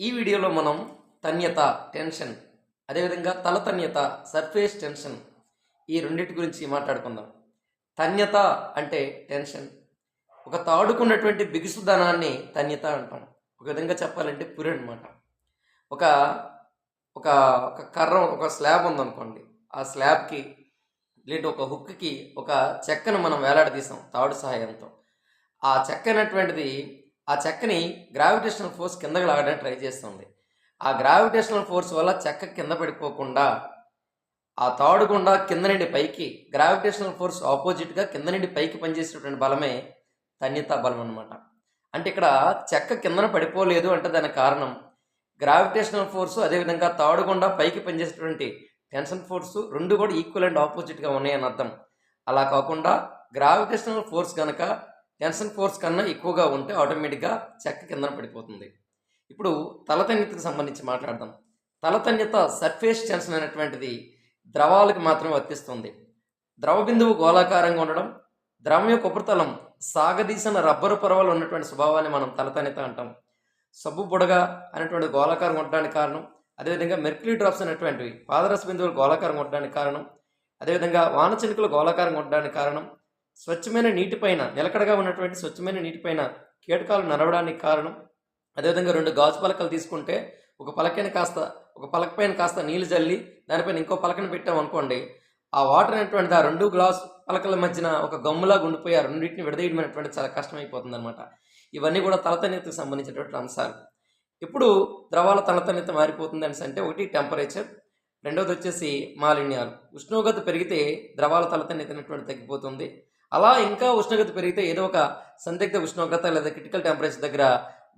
ఈ వీడియోలో మనం తన్యత టెన్షన్ అదేవిధంగా తలతన్యత సర్ఫేస్ టెన్షన్ ఈ రెండింటి గురించి మాట్లాడుకుందాం. తన్యత అంటే టెన్షన్. ఒక తాడుకున్నటువంటి బిగుసుదనాన్ని తన్యత అంటాం. ఒక విధంగా చెప్పాలంటే పురి అనమాట ఒక ఒక ఒక కర్ర ఒక స్లాబ్ ఉందనుకోండి. ఆ స్లాబ్కి లేదంటే ఒక హుక్కి ఒక చెక్కను మనం వేలాడదీసాం తాడు సహాయంతో. ఆ చెక్క అనేటువంటిది ఆ చెక్కని గ్రావిటేషనల్ ఫోర్స్ కిందకి లాగడానికి ట్రై చేస్తుంది. ఆ గ్రావిటేషనల్ ఫోర్స్ వల్ల చెక్క కింద పడిపోకుండా ఆ తాడు గుండా కింద నుండి పైకి గ్రావిటేషనల్ ఫోర్స్ ఆపోజిట్గా కింద నుండి పైకి పనిచేసేటువంటి బలమే తన్యతా బలం అనమాట అంటే ఇక్కడ చెక్క కిందన పడిపోలేదు అంటే దానికి కారణం గ్రావిటేషనల్ ఫోర్స్ అదేవిధంగా తాడు గుండా పైకి పనిచేసేటువంటి టెన్షన్ ఫోర్స్ రెండు కూడా ఈక్వల్ అండ్ ఆపోజిట్గా ఉన్నాయని అర్థం. అలా కాకుండా గ్రావిటేషనల్ ఫోర్స్ కనుక టెన్షన్ ఫోర్స్ కన్నా ఎక్కువగా ఉంటే ఆటోమేటిక్గా చెక్క కిందన పడిపోతుంది. ఇప్పుడు తలతన్యతకు సంబంధించి మాట్లాడదాం. తలతన్యత సర్ఫేస్ టెన్షన్ అనేటువంటిది ద్రవాలకు మాత్రమే వర్తిస్తుంది. ద్రవ బిందువు గోళాకారంగా ఉండడం ద్రవం యొక్క ఉపరితలం సాగదీసిన రబ్బరు పొరవలు ఉన్నటువంటి స్వభావాన్ని మనం తలతన్యత అంటాం. సబ్బు బుడగ అనేటువంటి గోళాకారం ఉండడానికి కారణం అదేవిధంగా మెర్క్యూరీ డ్రాప్స్ అనేటువంటివి పాదరస బిందువులు గోళాకారం ఉండడానికి కారణం అదేవిధంగా వాన చినుకలు గోళాకారం ఉండడానికి కారణం స్వచ్ఛమైన నీటిపైన నిలకడగా ఉన్నటువంటి స్వచ్ఛమైన నీటిపైన కీటకాలు నడవడానికి కారణం అదేవిధంగా రెండు గాజు పలకలు తీసుకుంటే ఒక పలకైన కాస్త ఒక పలక పైన కాస్త నీళ్ళు జల్లి దానిపైన ఇంకో పలకను పెట్టాం అనుకోండి ఆ వాటర్ అనేటువంటిది ఆ రెండు గ్లాస్ పలకల మధ్యన ఒక గమ్ములా గుండిపోయి ఆ రెండింటిని విడదీయడం అనేటువంటి చాలా కష్టమైపోతుంది అనమాట ఇవన్నీ కూడా తలతన్యతకు సంబంధించినటువంటి అంశాలు. ఇప్పుడు ద్రవాల తలతన్యత మారిపోతుంది అనేసి అంటే ఒకటి టెంపరేచర్ రెండవది వచ్చేసి మాలిన్యాలు. ఉష్ణోగ్రత పెరిగితే ద్రవాల తలతన్యత అనేటువంటి తగ్గిపోతుంది. అలా ఇంకా ఉష్ణోగ్రత పెరిగితే ఏదో ఒక సందిగ్ధ ఉష్ణోగ్రత లేదా క్రిటికల్ టెంపరేచర్ దగ్గర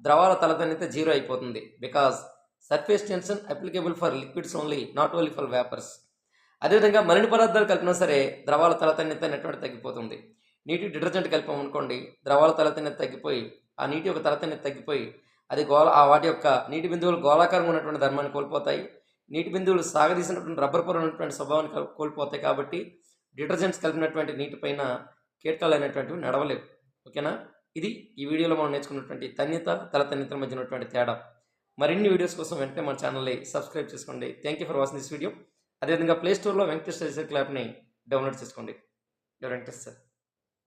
ద్రవాల తలతన్యత జీరో అయిపోతుంది. Because surface tension applicable for liquids only not only for vapours అదేవిధంగా మలిన పదార్థాలు కలిపినా సరే ద్రవాల తలతన్యత నెట్వర్క్ తగ్గిపోతుంది. నీటి డిటర్జెంట్ కలిపామనుకోండి ద్రవాల తలతన్యత తగ్గిపోయి ఆ నీటి యొక్క తలతన్యత తగ్గిపోయి అది గోళ ఆ వాటి యొక్క నీటి బిందువులు గోళాకారంగా ఉన్నటువంటి ధర్మాన్ని కోల్పోతాయి. నీటి బిందువులు సాగదీసినటువంటి రబ్బర్ పొర ఉన్నటువంటి స్వభావాన్ని కోల్పోతాయి కాబట్టి డిటర్జెంట్స్ కలిపినటువంటి నీటిపైన కీటకాలు అనేటువంటివి నడవలేవు. ఓకేనా? ఇది ఈ వీడియోలో మనం నేర్చుకున్నటువంటి తన్యత తల తన్యతల మధ్య ఉన్నటువంటి తేడా. మరిన్ని వీడియోస్ కోసం వెంటనే మన ఛానల్ని సబ్స్క్రైబ్ చేసుకోండి. Thank you for watching this video అదేవిధంగా ప్లేస్టోర్లో స్టోర్లో సర్కిల్ యాప్ని డౌన్లోడ్ చేసుకోండి. ఎవరు వెంకటేశ్వర్